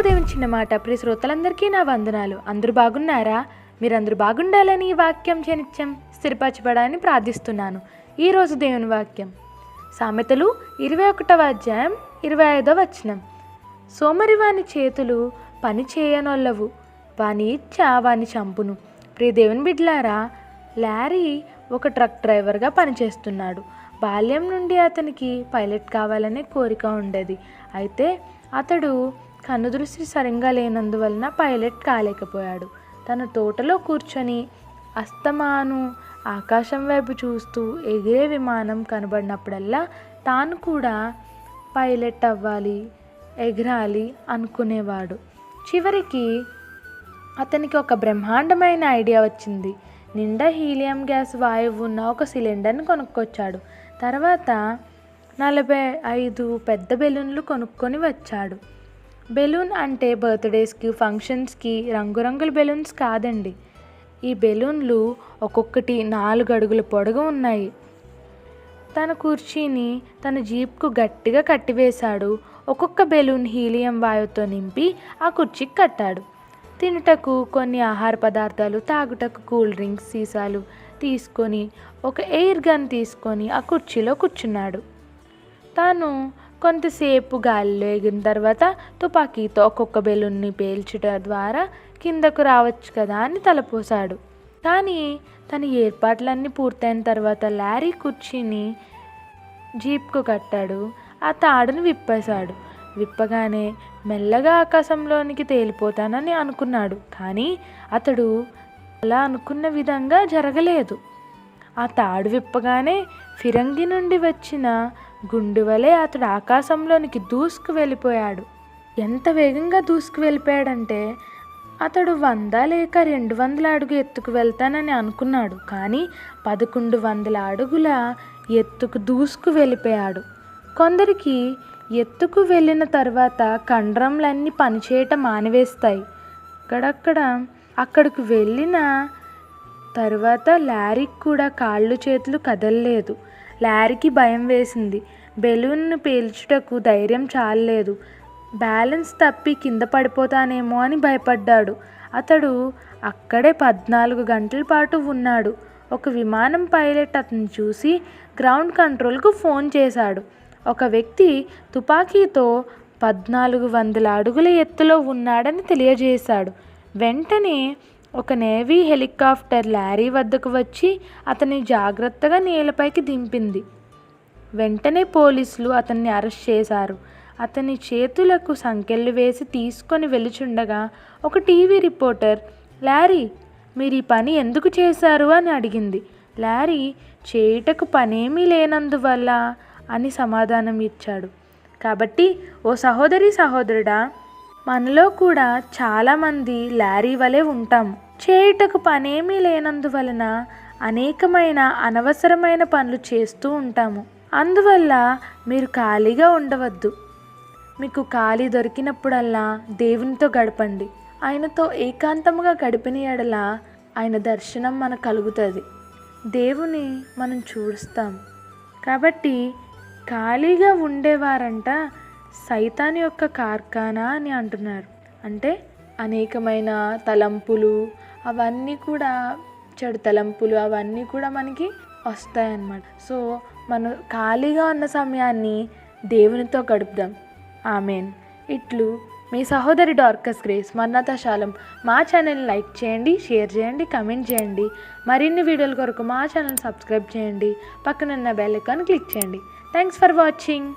దేవుని చిన్న మాట. ప్రియ శ్రోతలందరికీ నా వందనాలు. అందరూ బాగున్నారా? మీరందరూ బాగుండాలని ఈ వాక్యం చనిత్యం స్థిరపరచబడాలని ప్రార్థిస్తున్నాను. ఈరోజు దేవుని వాక్యం. సామెతలు ఇరవై ఒకటవ అధ్యాయం ఇరవై ఐదవ వచనం. సోమరి వాని చేతులు పని చేయనొల్లవు వాని ఇచ్చ వాని చంపును. ప్రియ దేవుని బిడ్లారా లారీ ఒక ట్రక్ డ్రైవర్గా పనిచేస్తున్నాడు. బాల్యం నుండి అతనికి పైలట్ కావాలనే కోరిక ఉండేది. అయితే అతడు కనుదృష్టి సరిగ్గా లేనందువలన పైలట్ కాలేకపోయాడు. తన తోటలో కూర్చొని అస్తమాను ఆకాశం వైపు చూస్తూ ఎగిరే విమానం కనబడినప్పుడల్లా తాను కూడా పైలట్ అవ్వాలి ఎగరాలి అనుకునేవాడు. చివరికి అతనికి ఒక బ్రహ్మాండమైన ఐడియా వచ్చింది. నిండా హీలియం గ్యాస్ వాయువు ఉన్న ఒక సిలిండర్ని కొనుక్కొచ్చాడు. తర్వాత నలభై ఐదు పెద్ద బెలూన్లు కొనుక్కొని వచ్చాడు. బెలూన్ అంటే బర్త్డేస్కి ఫంక్షన్స్కి రంగురంగుల బెలూన్స్ కాదండి. ఈ బెలూన్లు ఒక్కొక్కటి నాలుగు అడుగుల పొడవు ఉన్నాయి. తన కుర్చీని తన జీప్కు గట్టిగా కట్టివేశాడు. ఒక్కొక్క బెలూన్ హీలియం వాయువుతో నింపి ఆ కుర్చీకి కట్టాడు. తినుటకు కొన్ని ఆహార పదార్థాలు తాగుటకు కూల్ డ్రింక్స్ సీసాలు తీసుకొని ఒక ఎయిర్ గన్ తీసుకొని ఆ కుర్చీలో కూర్చున్నాడు. తాను కొంతసేపు గాలిలో ఎగిన తర్వాత తుపాకీతో ఒక్కొక్క బెలూన్ని పేల్చుట ద్వారా కిందకు రావచ్చు కదా అని తలపోసాడు కానీ తన ఏర్పాట్లన్నీ పూర్తయిన తర్వాత లారీ కుర్చీని జీప్కు కట్టాడు. ఆ తాడును విప్పేశాడు. విప్పగానే మెల్లగా ఆకాశంలోనికి తేలిపోతానని అనుకున్నాడు. కానీ అతడు అలా అనుకున్న విధంగా జరగలేదు. ఆ తాడు విప్పగానే ఫిరంగి నుండి వచ్చిన గుండు వలె అతడు ఆకాశంలోనికి దూసుకు వెళ్ళిపోయాడు. ఎంత వేగంగా దూసుకు వెళ్ళిపోయాడంటే అతడు వంద లేక రెండు వందల అడుగు ఎత్తుకు వెళ్తానని అనుకున్నాడు. కానీ పదకొండు వందల అడుగుల ఎత్తుకు దూసుకు వెళ్ళిపోయాడు. కొందరికి ఎత్తుకు వెళ్ళిన తర్వాత కండరంలన్నీ పనిచేయటం మానివేస్తాయి. అక్కడక్కడ అక్కడికి వెళ్ళిన తర్వాత లారీకి కూడా కాళ్ళు చేతులు కదలలేదు. లారీకి భయం వేసింది. బెలూన్ను పేల్చుటకు ధైర్యం చాలలేదు. బ్యాలెన్స్ తప్పి కింద పడిపోతానేమో అని భయపడ్డాడు. అతడు అక్కడే పద్నాలుగు గంటల పాటు ఉన్నాడు. ఒక విమానం పైలట్ అతను చూసి గ్రౌండ్ కంట్రోల్కు ఫోన్ చేశాడు. ఒక వ్యక్తి తుపాకీతో పద్నాలుగు వందల అడుగుల ఎత్తులో ఉన్నాడని తెలియజేశాడు. వెంటనే ఒక నేవీ హెలికాప్టర్ లారీ వద్దకు వచ్చి అతన్ని జాగ్రత్తగా నేలపైకి దింపింది. వెంటనే పోలీసులు అతన్ని అరెస్ట్ చేశారు. అతని చేతులకు సంకెళ్ళు వేసి తీసుకొని వెలుచుండగా ఒక టీవీ రిపోర్టర్ లారీ మీరు ఈ పని ఎందుకు చేశారు? అని అడిగింది. లారీ చేయుటకు పనేమీ లేనందువల్ల అని సమాధానం ఇచ్చాడు. కాబట్టి ఓ సహోదరి సహోదరుడా మనలో కూడా చాలామంది లారీ వలె ఉంటాం. చేయుటకు పనేమీ లేనందువలన అనేకమైన అనవసరమైన పనులు చేస్తూ ఉంటాము. అందువల్ల మీరు ఖాళీగా ఉండవద్దు. మీకు ఖాళీ దొరికినప్పుడల్లా దేవునితో గడపండి. ఆయనతో ఏకాంతముగా గడిపిన ఎడల ఆయన దర్శనం మనకు కలుగుతుంది. దేవుని మనం చూస్తాం. కాబట్టి ఖాళీగా ఉండేవారంట సైతాన్ యొక్క కార్ఖానా అని అంటున్నారు. అంటే అనేకమైన తలంపులు అవన్నీ కూడా చెడు తలంపులు అవన్నీ కూడా మనకి వస్తాయన్నమాట. సో మనం ఖాళీగా ఉన్న సమయాన్ని దేవునితో గడుపుదాం. ఆమెన్. ఇట్లు మీ సహోదరి డార్కస్ గ్రేస్ మన్నతశాలం మా ఛానల్ని లైక్ చేయండి షేర్ చేయండి కమెంట్ చేయండి. మరిన్ని వీడియోల కొరకు మా ఛానల్ సబ్స్క్రైబ్ చేయండి. పక్కనున్న బెల్ ఐకాన్ క్లిక్ చేయండి. Thanks for watching.